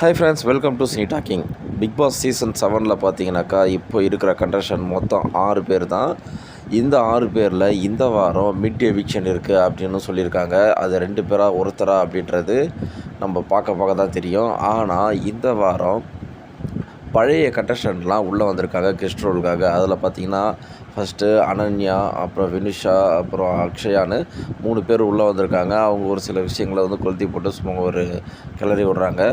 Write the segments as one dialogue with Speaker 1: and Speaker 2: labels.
Speaker 1: Hi friends welcome to cine talking big boss season செவனில் பார்த்தீங்கன்னாக்கா இப்போ இருக்கிற கண்டஷன் மொத்தம் ஆறு பேர் தான். இந்த ஆறு பேரில் இந்த வாரம் மிட் எவிக்ஷன் இருக்குது அப்படின்னு சொல்லியிருக்காங்க. அது ரெண்டு பேராக ஒருத்தரா அப்படின்றது நம்ம பார்க்க பார்க்க தான் தெரியும். ஆனால் இந்த வாரம் பழைய கண்டஸ்டன்ட்லாம் உள்ளே வந்திருக்காங்க கெஸ்ட் ரோலுக்காக அதில் பார்த்தீங்கன்னா ஃபஸ்ட்டு அனன்யா அப்புறம் வினுஷா அப்புறம் அக்ஷயான்னு மூணு பேர் உள்ளே வந்திருக்காங்க. அவங்க ஒரு சில விஷயங்களை வந்து கொளுத்தி போட்டு சும்மா ஒரு கிளறி விடுறாங்க.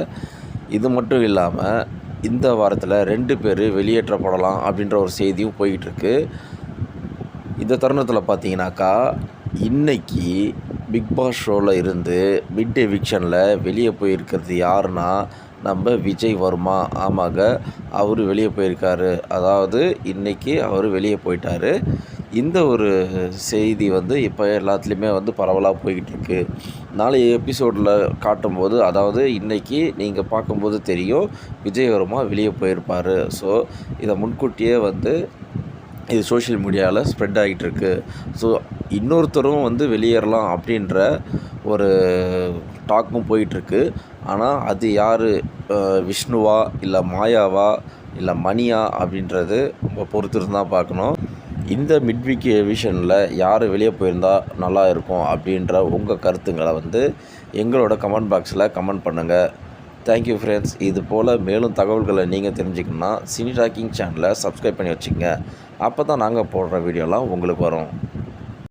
Speaker 1: இது மட்டும் இல்லாமல் இந்த வாரத்தில் ரெண்டு பேர் வெளியேற்றப்படலாம் அப்படின்ற ஒரு செய்தியும் போயிட்டுருக்கு. இந்த தருணத்தில் பார்த்தீங்கன்னாக்கா இன்றைக்கி பிக் பாஸ் ஷோவில் இருந்து மிட் எவிக்ஷனில் வெளியே போயிருக்கிறது யாருன்னா நம்ம விஜய் வர்மா. ஆமாங்க அவர் வெளியே போயிருக்காரு. அதாவது இன்றைக்கி அவர் வெளியே போயிட்டார். இந்த ஒரு செய்தி வந்து இப்போ எல்லாத்துலேயுமே வந்து பரவலாக போய்கிட்டு இருக்கு நாளைய எபிசோடில் காட்டும்போது அதாவது இன்றைக்கி நீங்கள் பார்க்கும்போது தெரியும் விஜய் வெளியே போயிருப்பார். ஸோ இதை முன்கூட்டியே வந்து இது சோஷியல் மீடியாவில் ஸ்ப்ரெட் ஆகிட்டு இருக்கு ஸோ இன்னொருத்தரும் வந்து வெளியேறலாம் அப்படின்ற ஒரு டாக்கும் போயிட்டுருக்கு. ஆனால் அது யார்? விஷ்ணுவா இல்லை மாயாவா இல்லை மணியா அப்படின்றது நம்ம பொறுத்திருந்து தான் பார்க்கணும். இந்த மிட்வீக் விஷனில் யார் வெளியே போயிருந்தால் நல்லா இருக்கும் அப்படின்ற உங்கள் கருத்துங்களை வந்து எங்களோட கமெண்ட் பாக்ஸில் கமெண்ட் பண்ணுங்கள் தேங்க்யூ ஃப்ரெண்ட்ஸ் இது போல் மேலும் தகவல்களை நீங்கள் தெரிஞ்சுக்கணுன்னா சினி டாக்கிங் சேனலை சப்ஸ்கிரைப் பண்ணி வச்சுக்கோங்க. அப்போ தான் நாங்கள் போடுற வீடியோலாம் உங்களுக்கு வரும்.